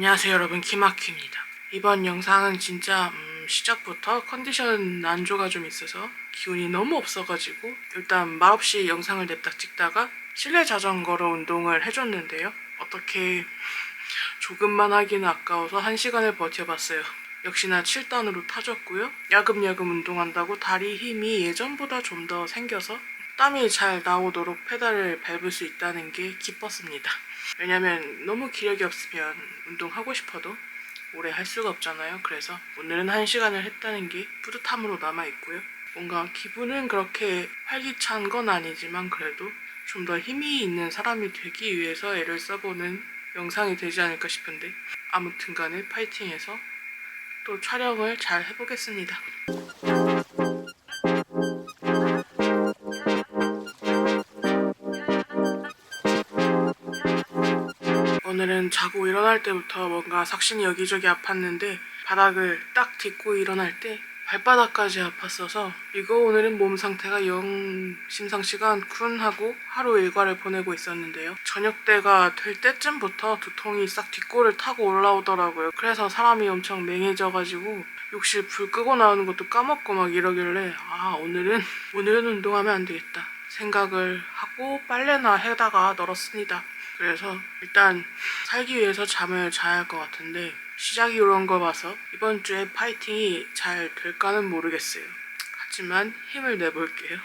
안녕하세요 여러분. 키마큐입니다. 이번 영상은 진짜 음, 시작부터 컨디션 난조가 좀 있어서 기운이 너무 없어가지고 일단 말없이 영상을 냅다 찍다가 실내 자전거로 운동을 해줬는데요. 어떻게 조금만 하기는 아까워서 한 시간을 버텨봤어요. 역시나 7단으로 타졌고요. 야금야금 운동한다고 다리 힘이 예전보다 좀 더 생겨서 땀이 잘 나오도록 페달을 밟을 수 있다는 게 기뻤습니다. 왜냐면 너무 기력이 없으면 운동하고 싶어도 오래 할 수가 없잖아요. 그래서 오늘은 한 시간을 했다는 게 뿌듯함으로 남아 있고요. 뭔가 기분은 그렇게 활기찬 건 아니지만 그래도 좀 더 힘이 있는 사람이 되기 위해서 애를 써보는 영상이 되지 않을까 싶은데 아무튼 간에 파이팅해서 또 촬영을 잘 해보겠습니다. 오늘은 자고 일어날 때부터 뭔가 삭신이 여기저기 아팠는데 바닥을 딱 딛고 일어날 때 발바닥까지 아팠어서 이거 오늘은 몸 상태가 영 심상치가 않군 하고 하루 일과를 보내고 있었는데요. 저녁 때가 될 때쯤부터 두통이 싹 뒷골을 타고 올라오더라고요. 그래서 사람이 엄청 맹해져가지고 욕실 불 끄고 나오는 것도 까먹고 막 이러길래 아 오늘은 오늘은 운동하면 안 되겠다 생각을 하고 빨래나 해다가 널었습니다. 그래서 일단 살기 위해서 잠을 자야 할 것 같은데 시작이 이런 거 봐서 이번 주에 파이팅이 잘 될까는 모르겠어요. 하지만 힘을 내볼게요.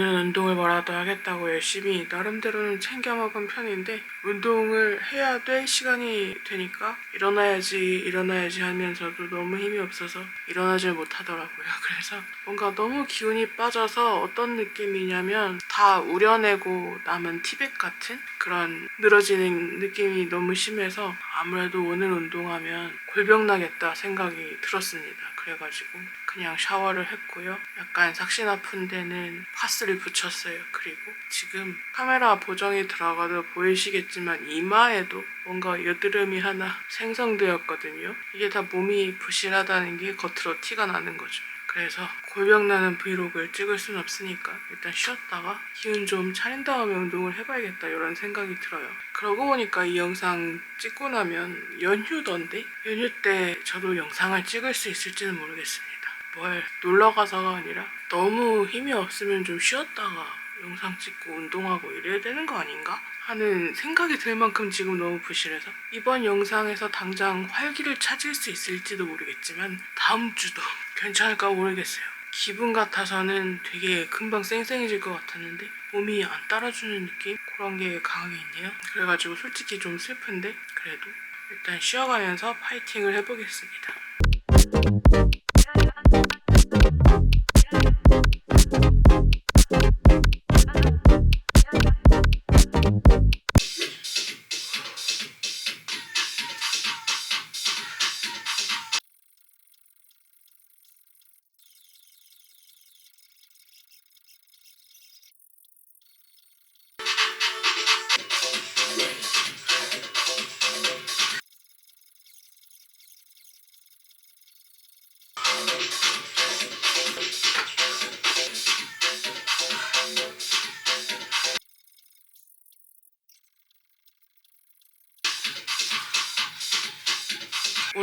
오늘 운동을 뭐라도 하겠다고 열심히 나름대로는 챙겨 먹은 편인데 운동을 해야 될 시간이 되니까 일어나야지 일어나야지 하면서도 너무 힘이 없어서 일어나질 못하더라고요. 그래서 뭔가 너무 기운이 빠져서 어떤 느낌이냐면 다 우려내고 남은 티백 같은 그런 늘어지는 느낌이 너무 심해서 아무래도 오늘 운동하면 골병 나겠다 생각이 들었습니다. 그래가지고 그냥 샤워를 했고요. 약간 삭신 아픈 데는 파 스를 붙였어요. 그리고 지금 카메라 보정이 들어가도 보이시겠지만 이마에도 뭔가 여드름이 하나 생성되었거든요. 이게 다 몸이 부실하다는 게 겉으로 티가 나는 거죠. 그래서 골병나는 브이로그를 찍을 순 없으니까 일단 쉬었다가 기운 좀 차린 다음에 운동을 해봐야겠다 이런 생각이 들어요. 그러고 보니까 이 영상 찍고 나면 연휴던데 연휴 때 저도 영상을 찍을 수 있을지는 모르겠습니다. 뭘 놀러 가서가 아니라 너무 힘이 없으면 좀 쉬었다가 영상 찍고 운동하고 이래야 되는 거 아닌가? 하는 생각이 들 만큼 지금 너무 부실해서 이번 영상에서 당장 활기를 찾을 수 있을지도 모르겠지만 다음 주도 괜찮을까 모르겠어요. 기분 같아서는 되게 금방 쌩쌩해질 것 같았는데 몸이 안 따라주는 느낌? 그런 게 강하게 있네요. 그래가지고 솔직히 좀 슬픈데 그래도 일단 쉬어가면서 파이팅을 해보겠습니다.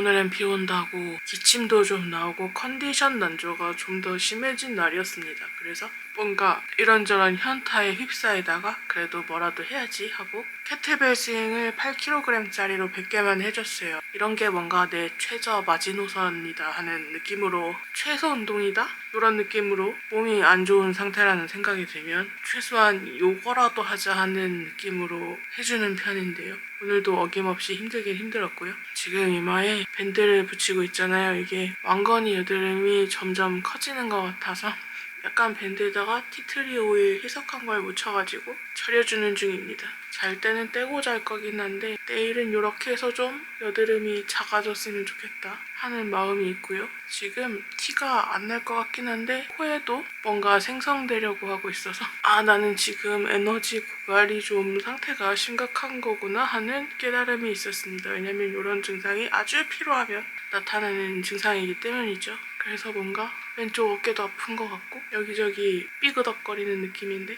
오늘은 비 온다고 기침도 좀 나오고 컨디션 난조가 좀 더 심해진 날이었습니다. 그래서 뭔가 이런저런 현타에 휩싸이다가 그래도 뭐라도 해야지 하고 캐틀벨 스윙을 8kg짜리로 100개만 해줬어요. 이런 게 뭔가 내 최저 마지노선이다 하는 느낌으로 최소 운동이다? 이런 느낌으로 몸이 안 좋은 상태라는 생각이 들면 최소한 요거라도 하자 하는 느낌으로 해주는 편인데요. 오늘도 어김없이 힘들긴 힘들었고요. 지금 이마에 밴드를 붙이고 있잖아요. 이게 왕건이 여드름이 점점 커지는 것 같아서 약간 밴드에다가 티트리 오일 희석한 걸 묻혀가지고 절여주는 중입니다. 잘 때는 떼고 잘 거긴 한데 내일은 이렇게 해서 좀 여드름이 작아졌으면 좋겠다 하는 마음이 있고요. 지금 티가 안 날 것 같긴 한데 코에도 뭔가 생성되려고 하고 있어서 아 나는 지금 에너지 고갈이 좀 상태가 심각한 거구나 하는 깨달음이 있었습니다. 왜냐면 이런 증상이 아주 필요하면 나타나는 증상이기 때문이죠. 그래서 뭔가 왼쪽 어깨도 아픈 것 같고 여기저기 삐그덕거리는 느낌인데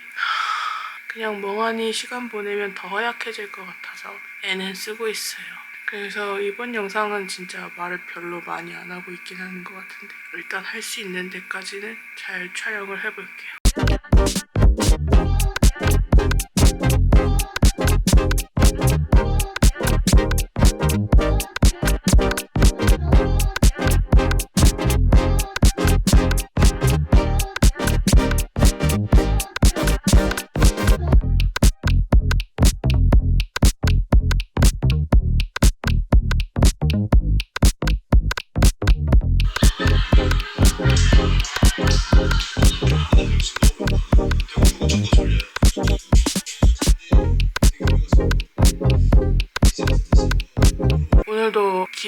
그냥 멍하니 시간 보내면 더 허약해질 것 같아서 애는 쓰고 있어요. 그래서 이번 영상은 진짜 말을 별로 많이 안 하고 있긴 하는 것 같은데 일단 할 수 있는 데까지는 잘 촬영을 해볼게요.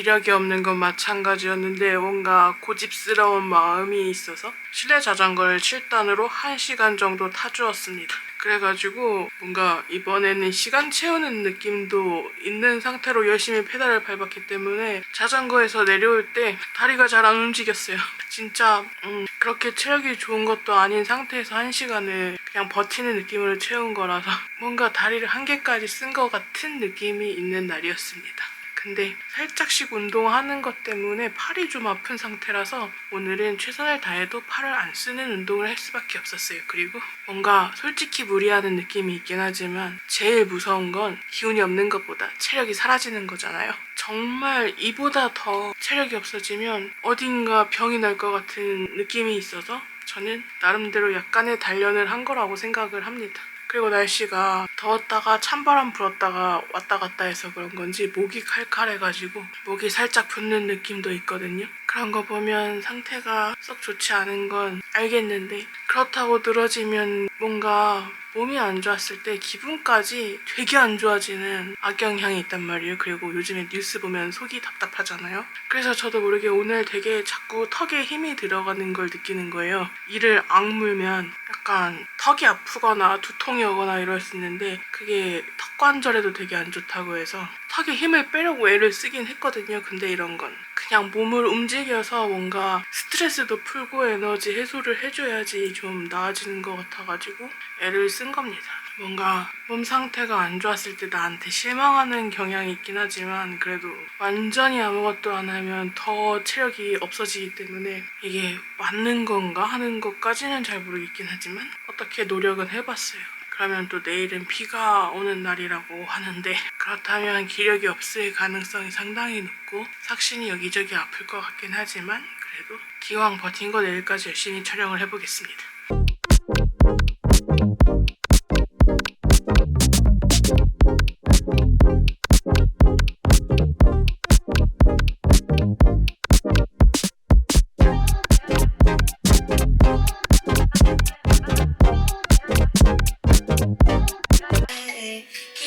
기력이 없는 건 마찬가지였는데 뭔가 고집스러운 마음이 있어서 실내 자전거를 7단으로 1시간 정도 타주었습니다. 그래가지고 뭔가 이번에는 시간 채우는 느낌도 있는 상태로 열심히 페달을 밟았기 때문에 자전거에서 내려올 때 다리가 잘 안 움직였어요. 진짜 음, 그렇게 체력이 좋은 것도 아닌 상태에서 1시간을 그냥 버티는 느낌으로 채운 거라서 뭔가 다리를 한 개까지 쓴 것 같은 느낌이 있는 날이었습니다. 근데 살짝씩 운동하는 것 때문에 팔이 좀 아픈 상태라서 오늘은 최선을 다해도 팔을 안 쓰는 운동을 할 수밖에 없었어요. 그리고 뭔가 솔직히 무리하는 느낌이 있긴 하지만 제일 무서운 건 기운이 없는 것보다 체력이 사라지는 거잖아요. 정말 이보다 더 체력이 없어지면 어딘가 병이 날 것 같은 느낌이 있어서 저는 나름대로 약간의 단련을 한 거라고 생각을 합니다. 그리고 날씨가 더웠다가 찬바람 불었다가 왔다 갔다 해서 그런 건지 목이 칼칼해가지고 목이 살짝 붓는 느낌도 있거든요. 그런 거 보면 상태가 썩 좋지 않은 건 알겠는데 그렇다고 늘어지면 뭔가 몸이 안 좋았을 때 기분까지 되게 안 좋아지는 악영향이 있단 말이에요. 그리고 요즘에 뉴스 보면 속이 답답하잖아요. 그래서 저도 모르게 오늘 되게 자꾸 턱에 힘이 들어가는 걸 느끼는 거예요. 이를 악물면 약간 턱이 아프거나 두통이 오거나 이럴 수 있는데 그게 턱 관절에도 되게 안 좋다고 해서 턱에 힘을 빼려고 애를 쓰긴 했거든요. 근데 이런 건 그냥 몸을 움직여서 뭔가 스트레스도 풀고 에너지 해소를 해줘야지 좀 나아지는 것 같아가지고 애를 쓴 겁니다. 뭔가 몸 상태가 안 좋았을 때 나한테 실망하는 경향이 있긴 하지만 그래도 완전히 아무것도 안 하면 더 체력이 없어지기 때문에 이게 맞는 건가 하는 것까지는 잘 모르겠긴 하지만 어떻게 노력은 해봤어요. 그러면 또 내일은 비가 오는 날이라고 하는데 그렇다면 기력이 없을 가능성이 상당히 높고 삭신이 여기저기 아플 것 같긴 하지만 그래도 기왕 버틴 거 내일까지 열심히 촬영을 해보겠습니다. 기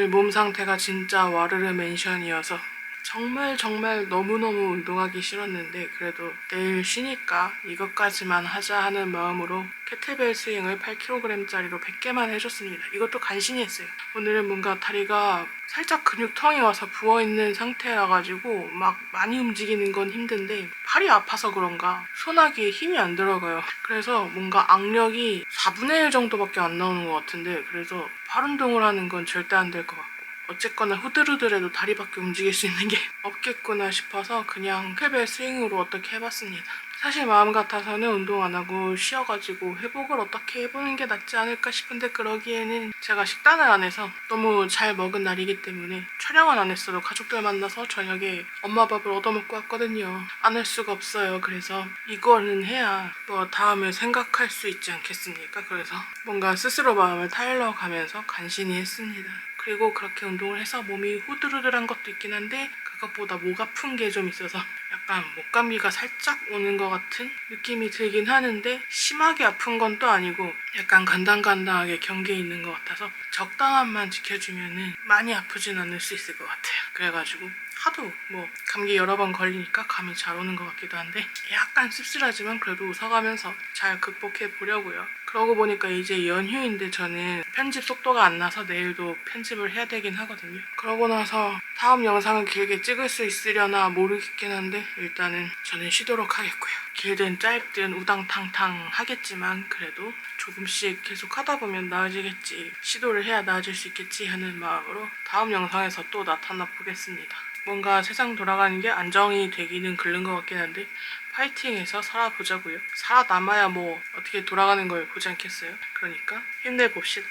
오늘 몸 상태가 진짜 와르르 멘션이어서 정말 정말 너무너무 운동하기 싫었는데 그래도 내일 쉬니까 이것까지만 하자 하는 마음으로 캐틀벨 스윙을 8kg짜리로 100개만 해줬습니다. 이것도 간신히 했어요. 오늘은 뭔가 다리가 살짝 근육통이 와서 부어있는 상태라 가지고 막 많이 움직이는 건 힘든데 팔이 아파서 그런가 손아귀에 힘이 안 들어가요. 그래서 뭔가 악력이 4분의 1 정도밖에 안 나오는 것 같은데 그래서 팔 운동을 하는 건 절대 안 될 것 같고 어쨌거나 후들후들해도 다리밖에 움직일 수 있는 게 없겠구나 싶어서 그냥 캐벨 스윙으로 어떻게 해봤습니다. 사실 마음 같아서는 운동 안 하고 쉬어가지고 회복을 어떻게 해보는 게 낫지 않을까 싶은데 그러기에는 제가 식단을 안 해서 너무 잘 먹은 날이기 때문에 촬영은 안 했어도 가족들 만나서 저녁에 엄마 밥을 얻어먹고 왔거든요. 안 할 수가 없어요. 그래서 이거는 해야 뭐 다음에 생각할 수 있지 않겠습니까? 그래서 뭔가 스스로 마음을 타일러 가면서 간신히 했습니다. 그리고 그렇게 운동을 해서 몸이 후들후들한 것도 있긴 한데 그것보다 목 아픈 게 좀 있어서 약간 목감기가 살짝 오는 것 같은 느낌이 들긴 하는데 심하게 아픈 건 또 아니고 약간 간당간당하게 경계에 있는 것 같아서 적당함만 지켜주면은 많이 아프진 않을 수 있을 것 같아요. 그래가지고 하도 뭐 감기 여러 번 걸리니까 감이 잘 오는 것 같기도 한데 약간 씁쓸하지만 그래도 웃어가면서 잘 극복해 보려고요. 그러고 보니까 이제 연휴인데 저는 편집 속도가 안 나서 내일도 편집을 해야 되긴 하거든요. 그러고 나서 다음 영상을 길게 찍을 수 있으려나 모르겠긴 한데 일단은 저는 쉬도록 하겠고요. 길든 짧든 우당탕탕 하겠지만 그래도 조금씩 계속 하다 보면 나아지겠지. 시도를 해야 나아질 수 있겠지 하는 마음으로 다음 영상에서 또 나타나 보겠습니다. 뭔가 세상 돌아가는 게 안정이 되기는 글른 것 같긴 한데 파이팅해서 살아보자고요. 살아남아야 뭐 어떻게 돌아가는 걸 보지 않겠어요? 그러니까 힘내봅시다.